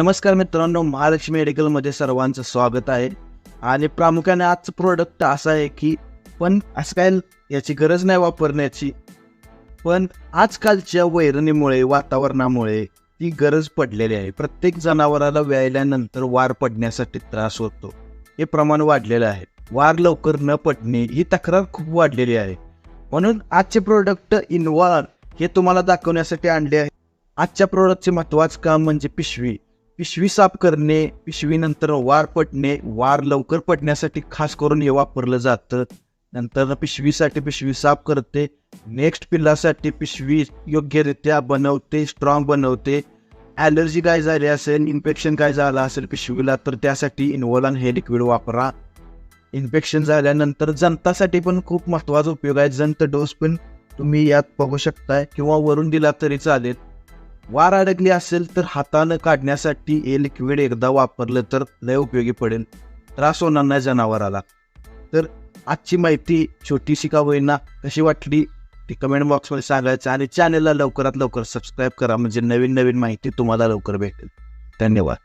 नमस्कार मित्रांनो महालक्ष्मी मेडिकलमध्ये सर्वांचं स्वागत आहे. आणि प्रामुख्याने आजचं प्रोडक्ट असं आहे की पण असं काय याची गरज नाही वापरण्याची. पण आजकालच्या वैरणीमुळे वातावरणामुळे ती गरज पडलेली आहे. प्रत्येक जनावराला व्यायल्यानंतर वार पडण्यासाठी त्रास होतो. हे प्रमाण वाढलेलं आहे. वार लवकर न पडणे ही तक्रार खूप वाढलेली आहे. म्हणून आजचे प्रोडक्ट इनवार हे तुम्हाला दाखवण्यासाठी आणले आहे. आजच्या प्रोडक्टचे महत्त्वाचं काम म्हणजे पिशवी. पिशवी साफ करणे पिशवीनंतर वार पटणे वार लवकर पडण्यासाठी खास करून हे वापरलं जातं. नंतर पिशवीसाठी पिशवी साफ करते. नेक्स्ट पिल्लासाठी पिशवी योग्यरित्या बनवते स्ट्रॉंग बनवते. ॲलर्जी काय झाली असेल इन्फेक्शन काय झालं असेल पिशवीला तर त्यासाठी इन्व्हॉलन हे लिक्विड वापरा. इन्फेक्शन झाल्यानंतर जंतासाठी पण खूप महत्त्वाचा उपयोग आहे. जंत डोस पण तुम्ही यात बघू शकताय. किंवा वरून दिला तरी चालेल. वार अडकली असेल तर हातानं काढण्यासाठी हे लिक्विड एकदा वापरलं तर लय उपयोगी पडेल. त्रास होणार नाही जनावराला. तर आजची माहिती छोटीशी का होईना? कशी वाटली? ती कमेंट बॉक्समध्ये सांगायचं आणि चॅनलला लवकरात लवकर सबस्क्राईब करा. म्हणजे नवीन नवीन माहिती तुम्हाला लवकर भेटेल. धन्यवाद.